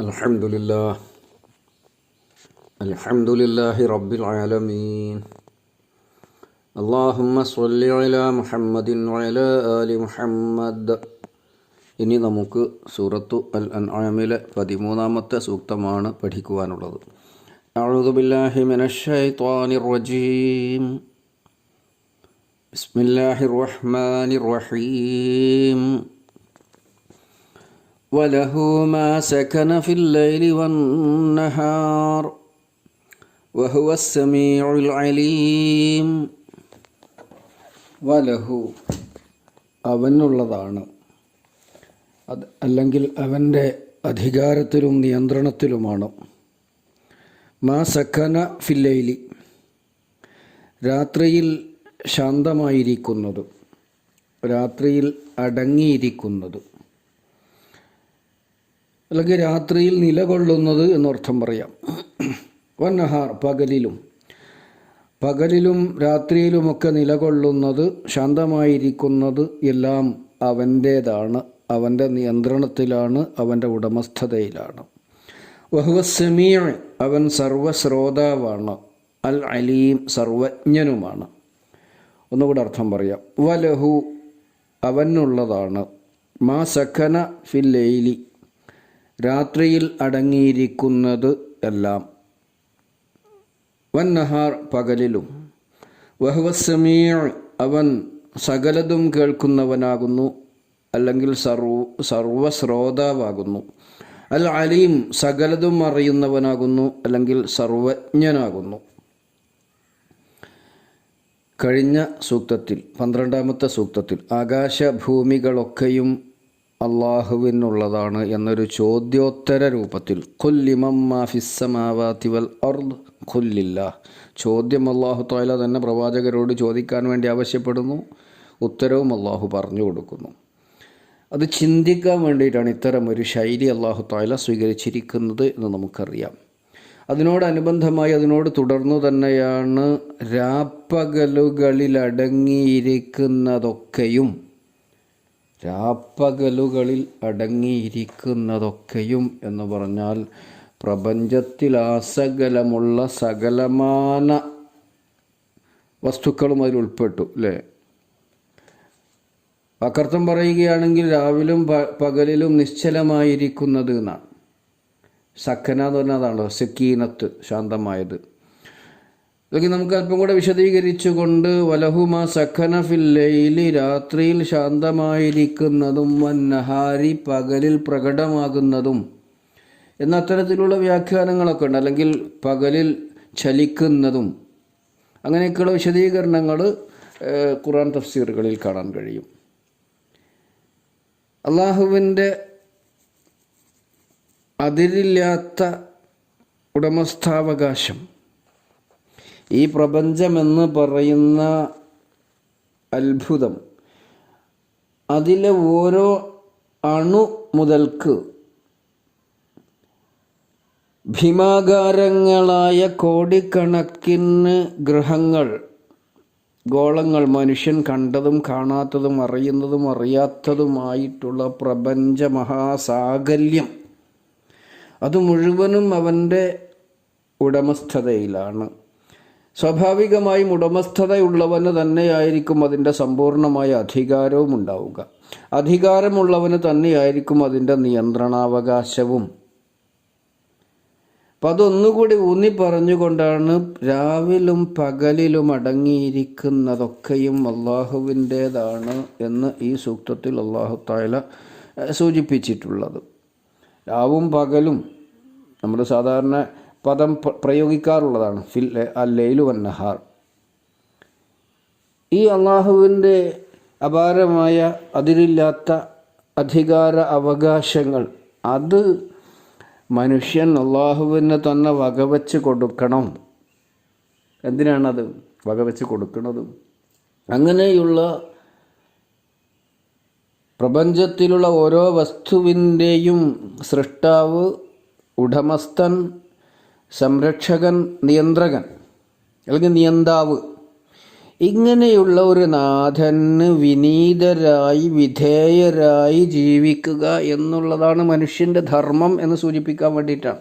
الحمد لله الحمد لله رب العالمين اللهم صل على محمد وعلى آل محمد ഇനി നമുക്ക് സൂറത്തു അൽ അൻആമിലെ പതിമൂന്നാമത്തെ സൂക്തമാണ് പഠിക്കുവാനുള്ളത് أعوذ بالله من الشيطان الرجيم بسم الله الرحمن الرحيم وله ما سكن في الليل والنهار وهو السميع العليم വലഹു അവനുള്ളതാണ് അത് അല്ലെങ്കിൽ അവൻ്റെ അധികാരത്തിലും നിയന്ത്രണത്തിലുമാണ് മാ സക്കന ഫില്ലൈലി രാത്രിയിൽ ശാന്തമായിരിക്കുന്നത് രാത്രിയിൽ അടങ്ങിയിരിക്കുന്നത് അല്ലെങ്കിൽ രാത്രിയിൽ നിലകൊള്ളുന്നത് എന്നർത്ഥം പറയാം. വന്നഹാർ പകലിലും. പകലിലും രാത്രിയിലുമൊക്കെ നിലകൊള്ളുന്നത് ശാന്തമായിരിക്കുന്നത് എല്ലാം അവന്റേതാണ് അവന്റെ നിയന്ത്രണത്തിലാണ് അവന്റെ ഉടമസ്ഥതയിലാണ്. വഹുവസമീർ അവൻ സർവശ്രോതാവാണ്. അൽ അലീം സർവജ്ഞനുമാണ്. ഒന്നുകൂടെ അർത്ഥം പറയാം. വലഹു അവനുള്ളതാണ്. മാ സഖന ഫില്ലൈലി രാത്രിയിൽ അടങ്ങിയിരിക്കുന്നത് എല്ലാം. വന്നഹാർ പകലിലും. വഹുവസമീർ അവൻ സകലതും കേൾക്കുന്നവനാകുന്നു. അല്ലെങ്കിൽ സർവ സർവശ്രോതാവാകുന്നു. അൽ അലീം സകലതും അറിയുന്നവനാകുന്നു. അല്ലെങ്കിൽ സർവജ്ഞനാകുന്നു. കഴിഞ്ഞ സൂക്തത്തിൽ പന്ത്രണ്ടാമത്തെ സൂക്തത്തിൽ ആകാശഭൂമികളൊക്കെയും അള്ളാഹുവിനുള്ളതാണ് എന്നൊരു ചോദ്യോത്തര രൂപത്തിൽ കൊല്ലിമമ്മാഫിസ്സമാവാത്തി വൽ അർദ്? കൊല്ലില്ല ചോദ്യം അള്ളാഹു താല തന്നെ പ്രവാചകരോട് ചോദിക്കാൻ വേണ്ടി ആവശ്യപ്പെടുന്നു ഉത്തരവും അള്ളാഹു പറഞ്ഞു കൊടുക്കുന്നു. അത് ചിന്തിക്കാൻ വേണ്ടിയിട്ടാണ് ഇത്തരം ഒരു ശൈലി അള്ളാഹു താല സ്വീകരിച്ചിരിക്കുന്നത് എന്ന് നമുക്കറിയാം. അതിനോടനുബന്ധമായി അതിനോട് തുടർന്നു തന്നെയാണ് രാപ്പകലുകളിൽ അടങ്ങിയിരിക്കുന്നതൊക്കെയും രാപ്പകലുകളിൽ അടങ്ങിയിരിക്കുന്നതൊക്കെയും എന്ന് പറഞ്ഞാൽ പ്രപഞ്ചത്തിൽ ആസകലമുള്ള സകലമാന വസ്തുക്കളും അതിൽ ഉൾപ്പെട്ടു അല്ലേ? അക്കർത്ഥം പറയുകയാണെങ്കിൽ രാവിലും പകലിലും നിശ്ചലമായിരിക്കുന്നത് എന്നാണ്. സക്കന എന്ന് പറഞ്ഞാൽ അതാണല്ലോ സക്കീനത്ത് ശാന്തമായത്. അല്ലെങ്കിൽ നമുക്ക് അല്പം കൂടെ വിശദീകരിച്ചുകൊണ്ട് വലഹുമ സഖന ഫില്ലയിലി രാത്രിയിൽ ശാന്തമായിരിക്കുന്നതും വന്നഹാരി പകലിൽ പ്രകടമാകുന്നതും എന്ന അത്തരത്തിലുള്ള വ്യാഖ്യാനങ്ങളൊക്കെ ഉണ്ട്. അല്ലെങ്കിൽ പകലിൽ ചലിക്കുന്നതും. അങ്ങനെയൊക്കെയുള്ള വിശദീകരണങ്ങൾ ഖുറാൻ തഫ്സീറുകളിൽ കാണാൻ കഴിയും. അള്ളാഹുവിന്റെ അതിരില്ലാത്ത ഉടമസ്ഥാവകാശം ഈ പ്രപഞ്ചമെന്ന് പറയുന്ന അത്ഭുതം. അതിലെ ഓരോ അണു മുതൽക്ക് ഭീമാകാരങ്ങളായ കോടിക്കണക്കിന് ഗ്രഹങ്ങൾ ഗോളങ്ങൾ മനുഷ്യൻ കണ്ടതും കാണാത്തതും അറിയുന്നതും അറിയാത്തതുമായിട്ടുള്ള പ്രപഞ്ച മഹാസാകല്യം അത് മുഴുവനും അവന്റെ ഉടമസ്ഥതയിലാണ്. സ്വാഭാവികമായും ഉടമസ്ഥതയുള്ളവന് തന്നെയായിരിക്കും അതിന്റെ സമ്പൂർണമായ അധികാരവും ഉണ്ടാവുക അധികാരമുള്ളവന് തന്നെയായിരിക്കും അതിന്റെ നിയന്ത്രണാവകാശവും. അപ്പം അതൊന്നുകൂടി ഊന്നി പറഞ്ഞുകൊണ്ടാണ് രാവിലും പകലിലും അടങ്ങിയിരിക്കുന്നതൊക്കെയും അള്ളാഹുവിന്റേതാണ് എന്ന് ഈ സൂക്തത്തിൽ അള്ളാഹു താല സൂചിപ്പിച്ചിട്ടുള്ളത്. രാവും പകലും നമ്മൾ സാധാരണ പദം പ്രയോഗിക്കാറുള്ളതാണ്. ഫിൽ അല്ലയിലു വന്നഹാർ ഈ അള്ളാഹുവിന്റെ അപാരമായ അതിരില്ലാത്ത അധികാര അവകാശങ്ങൾ അത് മനുഷ്യൻ അള്ളാഹുവിന് തന്നെ വകവെച്ച് കൊടുക്കണം. എന്തിനാണത് വകവെച്ച് കൊടുക്കുന്നത് അങ്ങനെയുള്ള പ്രപഞ്ചത്തിലുള്ള ഓരോ വസ്തുവിന്റെയും സൃഷ്ടാവ് ഉടമസ്ഥൻ സംരക്ഷകൻ നിയന്ത്രകൻ അല്ലെങ്കിൽ നിയന്താവ്. ഇങ്ങനെയുള്ള ഒരു നാഥന് വിനീതരായി വിധേയരായി ജീവിക്കുക എന്നുള്ളതാണ് മനുഷ്യന്റെ ധർമ്മം എന്ന് സൂചിപ്പിക്കാൻ വേണ്ടിയിട്ടാണ്.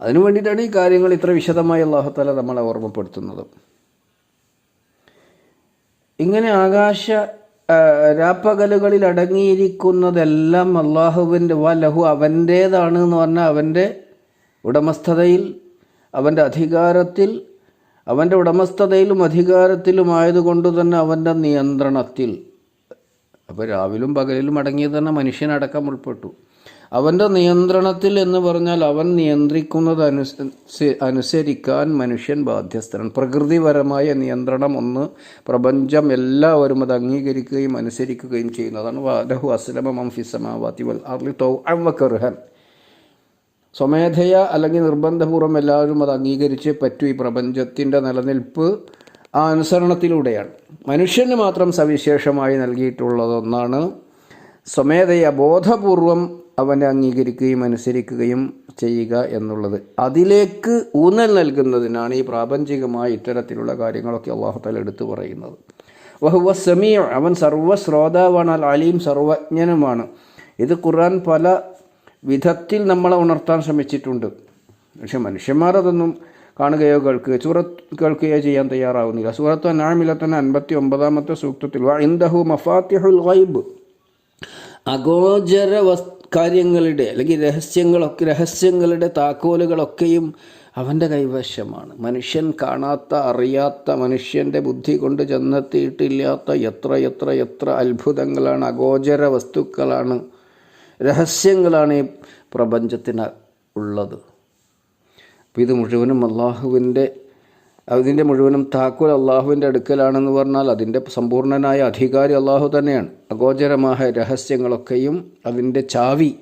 അതിനു വേണ്ടിയിട്ടാണ് ഈ കാര്യങ്ങൾ ഇത്ര വിശദമായി അള്ളാഹുത്തല നമ്മളെ ഓർമ്മപ്പെടുത്തുന്നത്. ഇങ്ങനെ ആകാശ രാപ്പകലുകളിൽ അടങ്ങിയിരിക്കുന്നതെല്ലാം അള്ളാഹുവിന്റെ വ ലഹു അവന്റേതാണ് എന്ന് പറഞ്ഞാൽ അവന്റെ ഉടമസ്ഥതയിൽ അവന്റെ അധികാരത്തിൽ അവന്റെ ഉടമസ്ഥതയിലും അധികാരത്തിലുമായതുകൊണ്ട് തന്നെ അവന്റെ നിയന്ത്രണത്തിൽ അപ്പോൾ രാവിലും പകലിലും അടങ്ങിയത് തന്നെ മനുഷ്യനടക്കം ഉൾപ്പെട്ടു. അവന്റെ നിയന്ത്രണത്തിൽ എന്ന് പറഞ്ഞാൽ അവൻ നിയന്ത്രിക്കുന്നത് അനുസ അനുസരിക്കാൻ മനുഷ്യൻ ബാധ്യസ്ഥനാണ്. പ്രകൃതിപരമായ നിയന്ത്രണം ഒന്ന് പ്രപഞ്ചം എല്ലാവരും അത് അംഗീകരിക്കുകയും അനുസരിക്കുകയും ചെയ്യുന്നതാണ്. വാദഹു അസ്ലമം ഫിസമാവാതി വൽ അർലി തൗ അവക്കർഹൻ സ്വമേധയ അല്ലെങ്കിൽ നിർബന്ധപൂർവം എല്ലാവരും അത് അംഗീകരിച്ച് പറ്റൂ ഈ പ്രപഞ്ചത്തിന്റെ നിലനിൽപ്പ് ആ അനുസരണത്തിലൂടെയാണ്. മനുഷ്യന് മാത്രം സവിശേഷമായി നൽകിയിട്ടുള്ളതൊന്നാണ് സ്വമേധയ ബോധപൂർവം അവനെ അംഗീകരിക്കുകയും അനുസരിക്കുകയും ചെയ്യുക എന്നുള്ളത്. അതിലേക്ക് ഊന്നൽ നൽകുന്നതിനാണ് ഈ പ്രാപഞ്ചികമായ ഇത്തരത്തിലുള്ള കാര്യങ്ങളൊക്കെ അള്ളാഹുത്തല എടുത്തു പറയുന്നത്. വഹുവ സമീ അവൻ സർവശ്രോതാവാണ് അൽ അലീം സർവജ്ഞനുമാണ്. ഇത് ഖുർആൻ പല വിധത്തിൽ നമ്മളെ ഉണർത്താൻ ശ്രമിച്ചിട്ടുണ്ട്. പക്ഷെ മനുഷ്യന്മാർ അതൊന്നും കാണുകയോ കേൾക്കുകയോ സൂറത്ത് കേൾക്കുകയോ ചെയ്യാൻ തയ്യാറാവുന്നില്ല. സൂറത്ത് അനാമിലെ തന്നെ അൻപത്തി ഒമ്പതാമത്തെ സൂക്തത്തിൽ ഇന്ദഹു മഫാത്തിഹുൽ ഗൈബ്. അഗോചര വസ് കാര്യങ്ങളുടെ അല്ലെങ്കിൽ രഹസ്യങ്ങളൊക്കെ രഹസ്യങ്ങളുടെ താക്കോലുകളൊക്കെയും അവന്റെ കൈവശമാണ്. മനുഷ്യൻ കാണാത്ത അറിയാത്ത മനുഷ്യന്റെ ബുദ്ധി കൊണ്ട് ചെന്നെത്തിയിട്ടില്ലാത്ത എത്ര എത്ര എത്ര അത്ഭുതങ്ങളാണ് അഗോചര വസ്തുക്കളാണ് രഹസ്യങ്ങളാണ് ഈ പ്രപഞ്ചത്തിന് ഉള്ളത്. അപ്പോൾ ഇത് മുഴുവനും അള്ളാഹുവിന്റെ അതിന്റെ മുഴുവനും താക്കോൽ അള്ളാഹുവിന്റെ അടുക്കലാണെന്ന് പറഞ്ഞാൽ അതിന്റെ സമ്പൂർണനായ അധികാരി അള്ളാഹു തന്നെയാണ്. അഗോചരമായ രഹസ്യങ്ങളൊക്കെയും അതിന്റെ ചാവി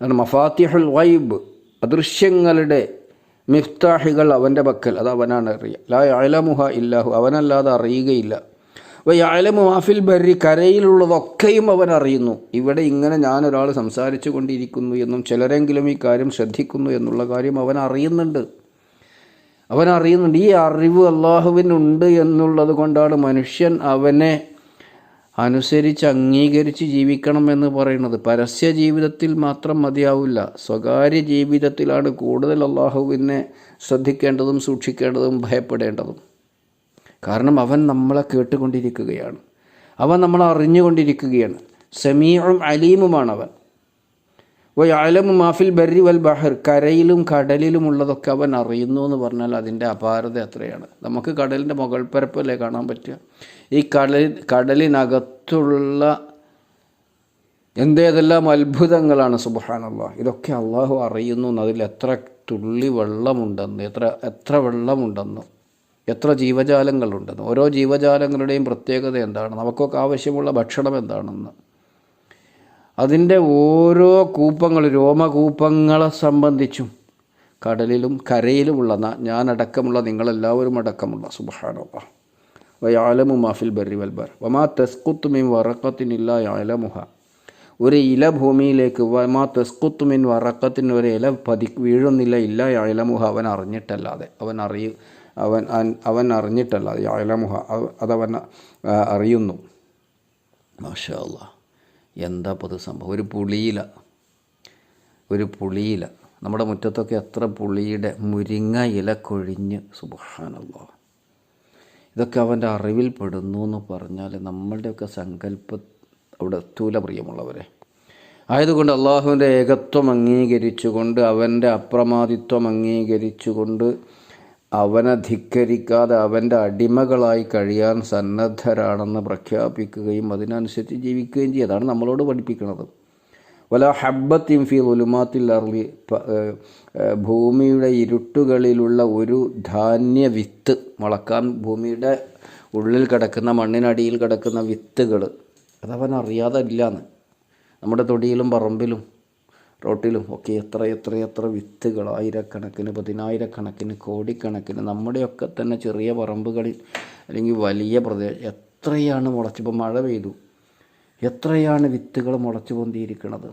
അതാണ് മഫാത്തിഹുൽ വൈബ് അദൃശ്യങ്ങളുടെ മിഫ്താഹികൾ അവന്റെ പക്കൽ. അത് അവനാണ് അറിയുക. ലാ അലമുഹ ഇല്ലാഹു അവനല്ലാതെ അറിയുകയില്ല. വയാലമു മാഫിൽ ബരി കരയിലുള്ളതൊക്കെയും അവൻ അറിയുന്നു. ഇവിടെ ഇങ്ങനെ ഞാനൊരാൾ സംസാരിച്ചു കൊണ്ടിരിക്കുന്നു എന്നും ചിലരെങ്കിലും ഈ കാര്യം ശ്രദ്ധിക്കുന്നു എന്നുള്ള കാര്യം അവൻ അറിയുന്നുണ്ട്. അവൻ അറിയുന്നുണ്ട് ഈ അറിവ് അള്ളാഹുവിനുണ്ട് എന്നുള്ളത് കൊണ്ടാണ് മനുഷ്യൻ അവനെ അനുസരിച്ച് അംഗീകരിച്ച് ജീവിക്കണം എന്ന് പറയുന്നത്. പരസ്യ ജീവിതത്തിൽ മാത്രം മതിയാവില്ല. സ്വകാര്യ ജീവിതത്തിലാണ് കൂടുതൽ അള്ളാഹുവിനെ ശ്രദ്ധിക്കേണ്ടതും സൂക്ഷിക്കേണ്ടതും ഭയപ്പെടേണ്ടതും. കാരണം അവൻ നമ്മളെ കേട്ടുകൊണ്ടിരിക്കുകയാണ്. അവൻ നമ്മളെ അറിഞ്ഞുകൊണ്ടിരിക്കുകയാണ്. സമീറും അലീമുമാണ് അവൻ അലമു മാഫിൽ ബരി വൽ ബഹർ. കരയിലും കടലിലും ഉള്ളതൊക്കെ അവൻ അറിയുന്നു എന്ന് പറഞ്ഞാൽ അതിന്റെ അപാരത എത്രയാണ്? നമുക്ക് കടലിന്റെ മുകൾ പരപ്പല്ലേ കാണാൻ പറ്റുക? ഈ കടൽ കടലിനകത്തുള്ള എന്തേതെല്ലാം അത്ഭുതങ്ങളാണ് സുബഹാനല്ല. ഇതൊക്കെ അള്ളാഹു അറിയുന്നു എന്ന് അതിൽ എത്ര തുള്ളി വെള്ളമുണ്ടെന്ന് എത്ര എത്ര വെള്ളമുണ്ടെന്ന്. എത്ര ജീവജാലങ്ങളുണ്ടെന്ന്. ഓരോ ജീവജാലങ്ങളുടെയും പ്രത്യേകത എന്താണ്? നമുക്കൊക്കെ ആവശ്യമുള്ള ഭക്ഷണം എന്താണെന്ന്. അതിന്റെ ഓരോ കൂപ്പങ്ങൾ രോമകൂപ്പങ്ങളെ സംബന്ധിച്ചും കടലിലും കരയിലുമുള്ള ഞാനടക്കമുള്ള നിങ്ങളെല്ലാവരും അടക്കമുള്ള സുബഹാനുള്ള വയാലമു മാഫിൽ ബറി വൽബർ വമാ തെസ്കുത്തുമിൻ വറക്കത്തിനില്ല യാലമുഹ. ഒരു ഇല ഭൂമിയിലേക്ക് വമാ തെസ്കുത്തുമിൻ വറക്കത്തിന് ഒരു ഇല പതി വീഴുന്നില്ല ഇല്ല യാലമുഹ. അവൻ അറിഞ്ഞിട്ടല്ലാതെ അവൻ അറിയു അവൻ അവൻ അറിഞ്ഞിട്ടല്ല അലമുഹ അതവൻ അറിയുന്നു. മാഷാ എന്താ പൊതു സംഭവം? ഒരു പുളിയില. ഒരു പുളിയില. നമ്മുടെ മുറ്റത്തൊക്കെ എത്ര പുളിയുടെ മുരിങ്ങ ഇല കൊഴിഞ്ഞ്. സുബഹാനല്ലോ. ഇതൊക്കെ അവന്റെ അറിവിൽ പെടുന്നു എന്ന് പറഞ്ഞാൽ നമ്മളുടെയൊക്കെ സങ്കല്പ അവിടെ എത്തൂല പ്രിയമുള്ളവരെ. ആയതുകൊണ്ട് അള്ളാഹുവിന്റെ ഏകത്വം അംഗീകരിച്ചുകൊണ്ട് അവന്റെ അപ്രമാദിത്വം അംഗീകരിച്ചുകൊണ്ട് അവനെ ധിക്കരിക്കാതെ അവന്റെ അടിമകളായി കഴിയാൻ സന്നദ്ധരാണെന്ന് പ്രഖ്യാപിക്കുകയും അതിനനുസരിച്ച് ജീവിക്കുകയും ചെയ്യും. അതാണ് നമ്മളോട് പഠിപ്പിക്കുന്നത്. വല ഹബ്ബത്തിൻ ഫി ഉലുമാത്തിൽ അർലി ഭൂമിയുടെ ഇരുട്ടുകളിലുള്ള ഒരു ധാന്യ വിത്ത് മുളക്കാൻ ഭൂമിയുടെ ഉള്ളിൽ കിടക്കുന്ന മണ്ണിനടിയിൽ കിടക്കുന്ന വിത്തുകൾ അതവൻ അറിയാതെ ഇല്ലാന്ന്. നമ്മുടെ തൊടിയിലും പറമ്പിലും റോട്ടിലും ഒക്കെ എത്ര എത്ര എത്ര വിത്തുകൾ ആയിരക്കണക്കിന് പതിനായിരക്കണക്കിന് കോടിക്കണക്കിന് നമ്മുടെയൊക്കെ തന്നെ ചെറിയ പറമ്പുകളിൽ അല്ലെങ്കിൽ വലിയ പ്രദേശം എത്രയാണ് മുളച്ചിപ്പോൾ മഴ പെയ്തു? എത്രയാണ് വിത്തുകൾ മുളച്ചു പൊന്തിയിരിക്കുന്നത്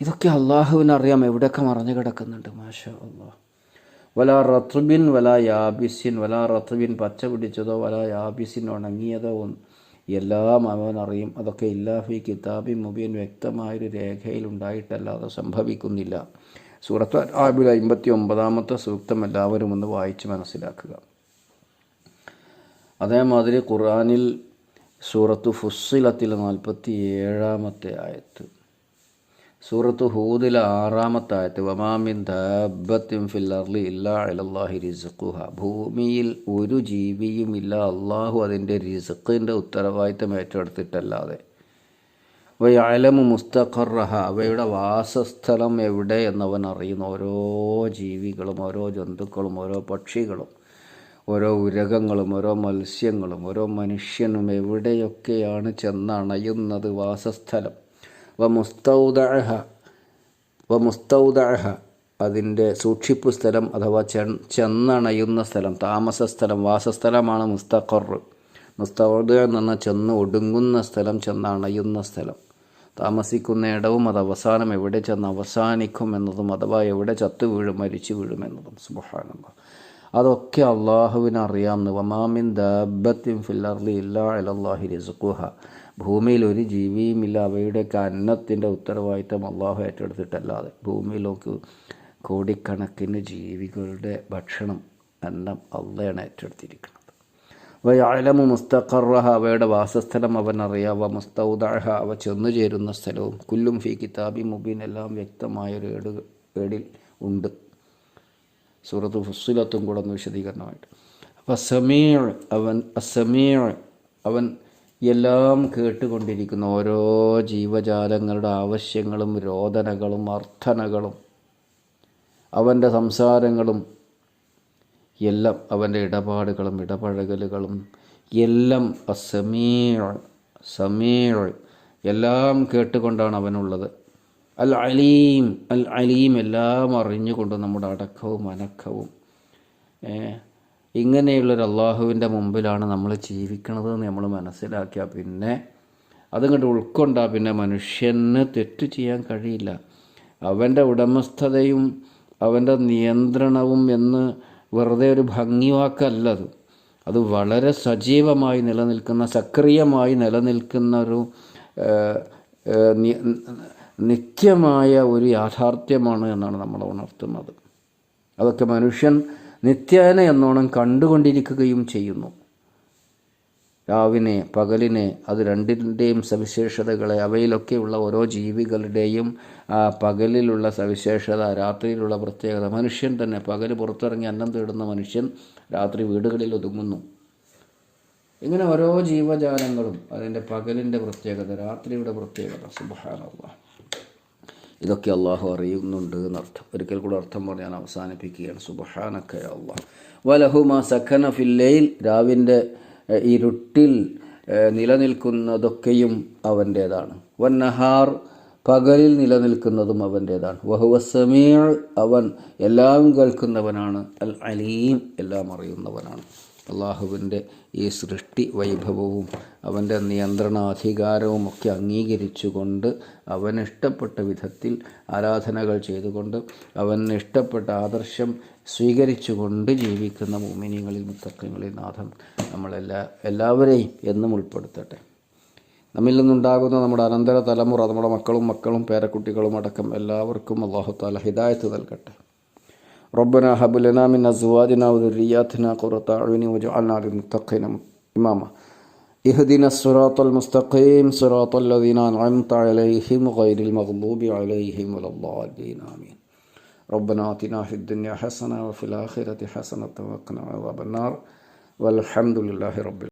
ഇതൊക്കെ അള്ളാഹുവിനറിയാം. എവിടെയൊക്കെ മറഞ്ഞു കിടക്കുന്നുണ്ട്? മാഷാ അള്ളാഹ് വല റത്തുബിൻ വല യാബിസിൻ വല റത്തുബിൻ പച്ച പിടിച്ചതോ വല യാബിസിൻ ഉണങ്ങിയതോ എല്ലാം അവൻ അറിയും അതൊക്കെ ഇല്ലാഫി കിതാബി മുബീൻ വ്യക്തമായൊരു രേഖയിൽ ഉണ്ടായിട്ടല്ലാതെ സംഭവിക്കുന്നില്ല. സൂറത്ത് ആബിൽ അമ്പത്തി ഒമ്പതാമത്തെ സൂക്തം എല്ലാവരും ഒന്ന് വായിച്ച് മനസ്സിലാക്കുക. അതേമാതിരി ഖുറാനിൽ സൂറത്ത് ഫുസ്സിലത്തിലെ നാൽപ്പത്തി ഏഴാമത്തെ ആയത്ത്. സൂറത്ത് ഹൂദിലെ ആറാമത്തെ ആയത്ത് വമാമിൻ ദാബത്തിൻ ഫിൽ അർലി ഇല്ലാ അലല്ലാഹി റിസ്ഖുഹ. ഭൂമിയിൽ ഒരു ജീവിയും ഇല്ല അള്ളാഹു അതിന്റെ റിസ്ഖിന്റെ ഉത്തരവാദിത്തം ഏറ്റെടുത്തിട്ടല്ലാതെ. വയലമു മുസ്തഖറഹ അവയുടെ വാസസ്ഥലം എവിടെ എന്നവൻ അറിയുന്ന ഓരോ ജീവികളും ഓരോ ജന്തുക്കളും ഓരോ പക്ഷികളും ഓരോ ഉരകങ്ങളും ഓരോ മത്സ്യങ്ങളും ഓരോ മനുഷ്യനും എവിടെയൊക്കെയാണ് ചെന്നണയുന്നത് വാസസ്ഥലം? വ മുസ്തൗദഹ അതിന്റെ സൂക്ഷിപ്പ് സ്ഥലം അഥവാ ചെന്നണയുന്ന സ്ഥലം താമസ സ്ഥലം വാസസ്ഥലമാണ് മുസ്തഖർ. മുസ്തൗദ എന്ന് പറഞ്ഞാൽ ചെന്ന് ഒടുങ്ങുന്ന സ്ഥലം ചെന്നണയുന്ന സ്ഥലം. താമസിക്കുന്ന ഇടവും അത് അവസാനം എവിടെ ചെന്ന് അവസാനിക്കും എന്നതും അഥവാ എവിടെ ചത്തു വീഴും മരിച്ചു വീഴും എന്നതും. സുബഹാനല്ല അതൊക്കെ അള്ളാഹുവിനറിയാം. വമാമിൻ ദാബത്തിൻ ഫില്ലർലി ഇല്ലാ അലല്ലാഹി റിസുഖുഹ. ഭൂമിയിൽ ഒരു ജീവിയുമില്ല. അവയുടെയൊക്കെ അന്നത്തിന്റെ ഉത്തരവാദിത്തം അള്ളാഹു ഏറ്റെടുത്തിട്ടല്ലാതെ ഭൂമിയിലേക്ക് കോടിക്കണക്കിന് ജീവികളുടെ ഭക്ഷണം അന്നം അള്ളയാണ് ഏറ്റെടുത്തിരിക്കുന്നത്. വയാലമു മുസ്തഖറഹ അവയുടെ വാസസ്ഥലം അവൻ അറിയാവ മുസ്തൗദഹ അവ ചെന്നു ചേരുന്ന സ്ഥലവും കുല്ലും ഫി കിതാബി മുബീൻ എല്ലാം വ്യക്തമായൊരു ഏട് ഏടിൽ ഉണ്ട്. സൂറത്ത് ഫുസ്സിലത്തും കൂടെ ഒന്ന് വിശദീകരണമായിട്ട്. അപ്പം സമീർ അവൻ അസമീർ അവൻ എല്ലാം കേട്ടുകൊണ്ടിരിക്കുന്ന ഓരോ ജീവജാലങ്ങളുടെ ആവശ്യങ്ങളും രോദനകളും അർത്ഥനകളും അവന്റെ സംസാരങ്ങളും എല്ലാം അവന്റെ ഇടപാടുകളും ഇടപഴകലുകളും എല്ലാം അസമീർ സമീർ എല്ലാം കേട്ടുകൊണ്ടാണ് അവനുള്ളത്. അൽ അലീം അൽ അലീം എല്ലാം അറിഞ്ഞുകൊണ്ട് നമ്മുടെ അടക്കവും അനക്കവും ഇങ്ങനെയുള്ളൊരു അള്ളാഹുവിന്റെ മുമ്പിലാണ് നമ്മൾ ജീവിക്കണത് എന്ന് നമ്മൾ മനസ്സിലാക്കിയാൽ പിന്നെ അതുകൊണ്ട് ഉൾക്കൊണ്ടാൽ പിന്നെ മനുഷ്യന് തെറ്റ് ചെയ്യാൻ കഴിയില്ല. അവന്റെ ഉടമസ്ഥതയും അവന്റെ നിയന്ത്രണവും എന്ന് വെറുതെ ഒരു ഭംഗിവാക്കല്ലത് അത്. വളരെ സജീവമായി നിലനിൽക്കുന്ന സക്രിയമായി നിലനിൽക്കുന്ന ഒരു നിത്യമായ ഒരു യാഥാർത്ഥ്യമാണ് എന്നാണ് നമ്മൾ ഉണർത്തുന്നത്. അതൊക്കെ മനുഷ്യൻ നിത്യേന എന്നോണം കണ്ടുകൊണ്ടിരിക്കുകയും ചെയ്യുന്നു. രാവിനെ പകലിനെ അത് രണ്ടിന്റെയും സവിശേഷതകളെ അവയിലൊക്കെയുള്ള ഓരോ ജീവികളുടെയും പകലിലുള്ള സവിശേഷത രാത്രിയിലുള്ള പ്രത്യേകത. മനുഷ്യൻ തന്നെ പകൽ പുറത്തിറങ്ങി അന്നം തേടുന്ന മനുഷ്യൻ രാത്രി വീടുകളിൽ ഒതുങ്ങുന്നു. ഇങ്ങനെ ഓരോ ജീവജാലങ്ങളും അതിന്റെ പകലിന്റെ പ്രത്യേകത രാത്രിയുടെ പ്രത്യേകത. സുബഹാനുള്ള ഇതൊക്കെ അള്ളാഹു അറിയുന്നുണ്ട് എന്നർത്ഥം. ഒരിക്കൽ കൂടെ അർത്ഥം പറഞ്ഞ് ഞാൻ അവസാനിപ്പിക്കുകയാണ്. സുബഹാനക്ക അള്ളാഹ് വലഹുമ സഖന ഫില്ലയിൽ രാവിന്റെ ഇരുട്ടിൽ നിലനിൽക്കുന്നതൊക്കെയും അവന്റേതാണ്. വന്നഹാർ പകലിൽ നിലനിൽക്കുന്നതും അവന്റേതാണ്. വഹുവ സമീർ അവൻ എല്ലാം കേൾക്കുന്നവനാണ്. അൽ അലീം എല്ലാം അറിയുന്നവനാണ്. അള്ളാഹുവിന്റെ ഈ സൃഷ്ടി വൈഭവവും അവന്റെ നിയന്ത്രണാധികാരവും ഒക്കെ അംഗീകരിച്ചുകൊണ്ട് അവനിഷ്ടപ്പെട്ട വിധത്തിൽ ആരാധനകൾ ചെയ്തുകൊണ്ട് അവന് ഇഷ്ടപ്പെട്ട ആദർശം സ്വീകരിച്ചുകൊണ്ട് ജീവിക്കുന്ന മുമിനിങ്ങളിൽ മുത്തക്കങ്ങളിൽ നാഥം നമ്മളെല്ലാ എല്ലാവരെയും എന്നും ഉൾപ്പെടുത്തട്ടെ. നമ്മിൽ നിന്നുണ്ടാകുന്ന നമ്മുടെ അനന്തര തലമുറ നമ്മുടെ മക്കളും മക്കളും പേരക്കുട്ടികളും അടക്കം എല്ലാവർക്കും അള്ളാഹുത്താല ഹിദായത്ത് നൽകട്ടെ. ربنا هب لنا من أزواجنا وذرياتنا قرة أعين واجعلنا للمتقين إماما. اهدنا الصراط المستقيم صراط الذين أنعمت عليهم غير المغضوب عليهم ولا الضالين آمين. ربنا آتنا في الدنيا حسنة وفي الآخرة حسنة وقنا عذاب النار. والحمد لله رب